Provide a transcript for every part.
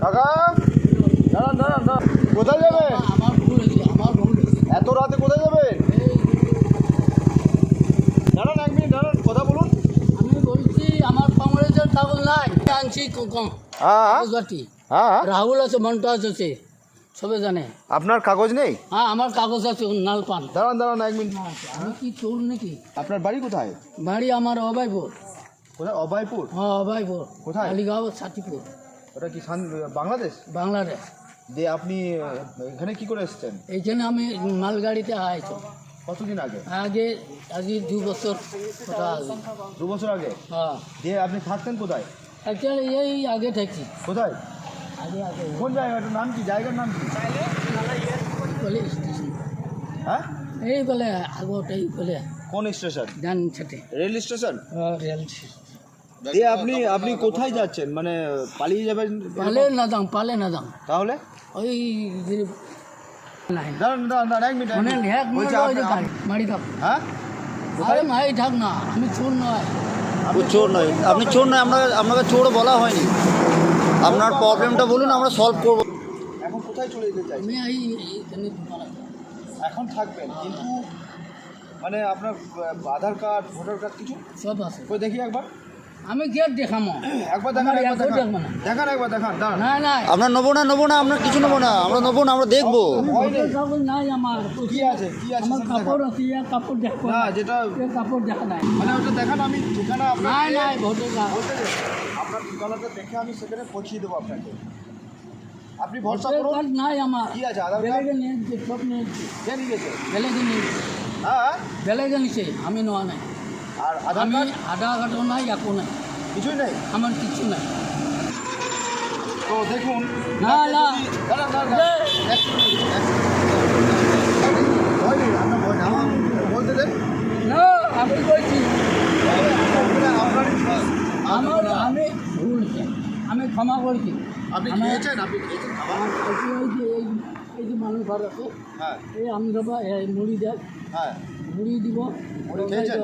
কাকা? দাঁড়ান দাঁড়ান দাঁড়ান। কোথায় যাবেন আমার ভুল হয়েছে আমার ভুল এত রাতে কোথায় যাবেন দাঁড়ান এক মিনিট দাঁড়ান কথা বলুন। আমি বলছি আমার কংগ্রেসের কাগজ নাই। আনছি ক- ক- হ্যাঁ হ্যাঁ। রাহুল আছে মন্টু আছে সবে জানে। আপনার কাগজ নেই? হ্যাঁ আমার কাগজ আছে নাল পান। দাঁড়ান দাঁড়ান এক মিনিট। আমি কি চোর নাকি? আপনার বাড়ি কোথায়? বাড়ি আমার অবাইপুর কোথায়? অভয়পুর? হ্যাঁ অবাইপুর কোথায়? আলিগাঁও সাতিপুর ওটা কি বাংলাদেশ? বাংলাদেশ। দিয়ে আপনি এখানে কি করে এসেছেন? এইখানে আমি মালগাড়িতে আইছো। কতদিন আগে? আগে আগে দু বছর আগে দু বছর আগে? হ্যাঁ। দিয়ে আপনি থাকতেন কোথায়? অ্যাকচুয়ালি এই আগে থাকি কোথায়? আগে আগে। কোন জায়গাটার নাম কি? জায়গার নাম কি? বলে স্টেশন। হ্যাঁ? এই বলে আগত এই বলে। কোন স্টেশন? ডান সাথে রেল স্টেশন? রেল দিয়ে আপনি আপনি কোথায় যাচ্ছেন? মানে পালিয়ে যাবেন পালে না দাম পালে না দাম তাহলে? ওই দাঁড়ান দাঁড়ান দাঁড়ান এক মিনিট এক মানে এক মিনিট ওই যে মারি হ্যাঁ? আরে মাই থাক না আমি চোর নয়। ও চোর নয়। আপনি চোর নয় আমরা আপনাকে চোরও বলা হয়নি। আপনার প্রবলেমটা বলুন আমরা সলভ করব। এখন কোথায় চলে যেতে চাই আমি এই এইখানে এখন থাকবেন কিন্তু মানে আপনার আধার কার্ড ভোটার কার্ড কিছু? সব আছে। ওই দেখি একবার। আমি কে দেখামো। একবার দেখান একবার দেখান। দেখব না। দেখান একবার দেখান দাঁড়ান। না না। আমরা নেব না নেব না আমরা কিছু নেব না। আমরা নেব না আমরা দেখব। নেই। আমার। কি আছে কি আছে আমার কাপড় আছে ইয়া কাপড় দেখব না। না যেটা কাপড় দেখা নাই। মানে ওটা দেখান আমি ঠিকানা আপনার নাই নাই ভোটের কার্ড বলতে আপনার ঠিকানাটা দেখে আমি সেখানে পৌঁছিয়ে দেবো আপনাকে। আপনি ভরসা করুন। নাই আমার। কি আছে আধার কার্ড? নিয়েছি সব কে নিয়ে গেছে বেলেগে নিয়েছি। হ্যাঁ? বেলেগে নিছে আমি নেওয়া নাই। আর আধার আমি আধার কার্ডও নাই একো নাই। কিছুই নেই? আমার কিছু নাই। তো দেখুন না, না। বলতে দেন। না আমি বলছি আমার আমি ভুল। আমি ক্ষমা করছি। আপনি খেয়েছেন? আপনি খেয়েছেন খাবার? আমার এই যে এই এই যে মানুষ ঘর আছে হ্যাঁ। এই আমি দেবো এই মুড়ি দেয় হ্যাঁ। মুড়ি দিব। মুড়ি খেয়েছেন?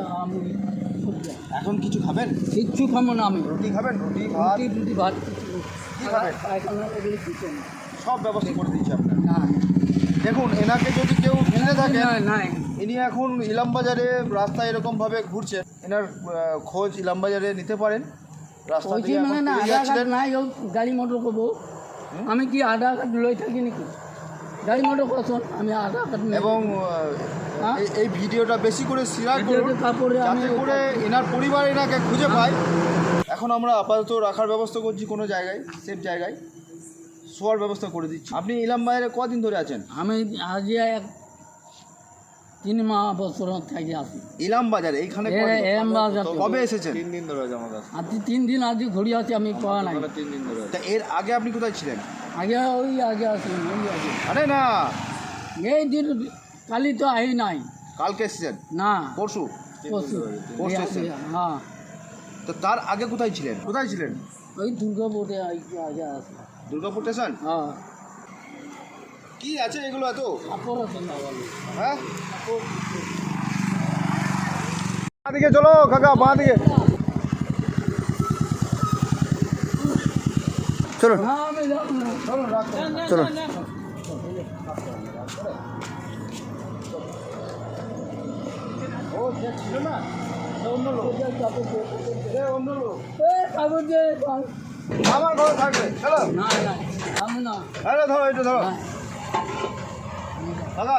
এখন কিছু খাবেন? কিচ্ছু খাব না আমি। রুটি খাবেন? রুটি ভাত? রুটি রুটি ভাত। সব ব্যবস্থা করে দিচ্ছি আপনার দেখুন এনাকে যদি কেউ কিনে থাকে নাই। ইনি এখন ইলাম বাজারে রাস্তায় এরকম ভাবে ঘুরছেন এনার খোঁজ ইলাম বাজারে নিতে পারেন। রাস্তা দিয়ে মানে গাড়ি মোটর করব। আমি কি আধার কার্ড লই থাকি নাকি? গাড়ি মোটর করছেন আমি আধার কার্ড নেই। এবং হ্যাঁ? এই- ভিডিওটা বেশি করে শেয়ার করুন যাতে করে এনার পরিবার এনাকে খুঁজে পায়। এখন আমরা আপাতত রাখার ব্যবস্থা করছি কোনো জায়গায় সেফ জায়গায়। শোয়ার ব্যবস্থা করে দিচ্ছি। আপনি ইলাম বাইরে কদিন ধরে আছেন? আমি আজ এক তিন মাস বছর থাকি আসি ইলাম বাজারে এইখানে এ- কদিন? এম বাজার তো থেকে। কবে এসেছেন আজ তিন দিন আজ ঘুরি আছি আমি পাওয়া নাই। তা এর আগে আপনি কোথায় ছিলেন? আগে ওই আগে আসি ওই আগে। আরে না। এই দিন কালি তো আহি নাই। কালকে এসেছেন? না। পরশু? পরশু। পরশু এসেছেন? হ্যাঁ। তো তার আগে কোথায় ছিলেন? কোথায় ছিলেন? ওই দুর্গাপুরে আগে আগে দুর্গাপুর স্টেশন? হ্যাঁ। কি আছে এগুলো এত? কাপড় আছে না হ্যাঁ? দিকে চলো কাকা বাঁ দিকে চলো। চলো আমার ঘরে থাকবে চলো। ধরো এটা ধরো। দাদা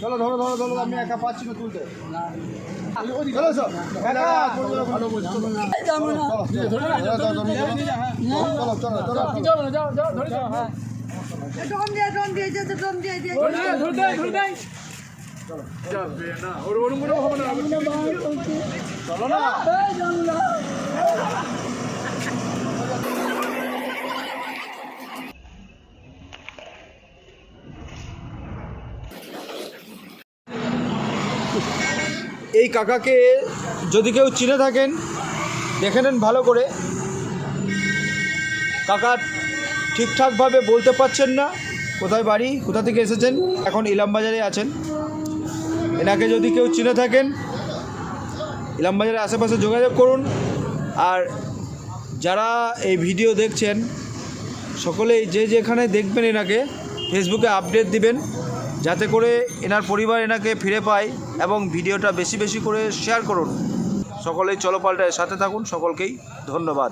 চলো ধরো ধরো ধরো আমি একা পাচ্ছি না তুলতে। চলো সব কাকা চলো ভালো বলছি চলো যাব না। এই যাব না। চলো চলো চলো চলো চলো চলো, যাও, যাও, ধরে যাও, হ্যাঁ। ড্রোন দিয়ে ড্রোন দিয়ে যেতে ড্রোন দিয়ে দিয়ে চলো না এই যাব না। এই কাকাকে যদি কেউ চিনে থাকেন, দেখে নেন ভালো করে। কাকা ঠিকঠাকভাবে বলতে পারছেন না, কোথায় বাড়ি, কোথা থেকে এসেছেন, এখন ইলামবাজারে আছেন। এনাকে যদি কেউ চিনে থাকেন, ইলামবাজারের আশেপাশে যোগাযোগ করুন। আর যারা এই ভিডিও দেখছেন, সকলেই যে যেখানে দেখবেন এনাকে ফেসবুকে আপডেট দিবেন। যাতে করে এনার পরিবার এনাকে ফিরে পায় এবং ভিডিওটা বেশি বেশি করে শেয়ার করুন। সকলেই চলো পাল্টায় সাথে থাকুন। সকলকেই ধন্যবাদ।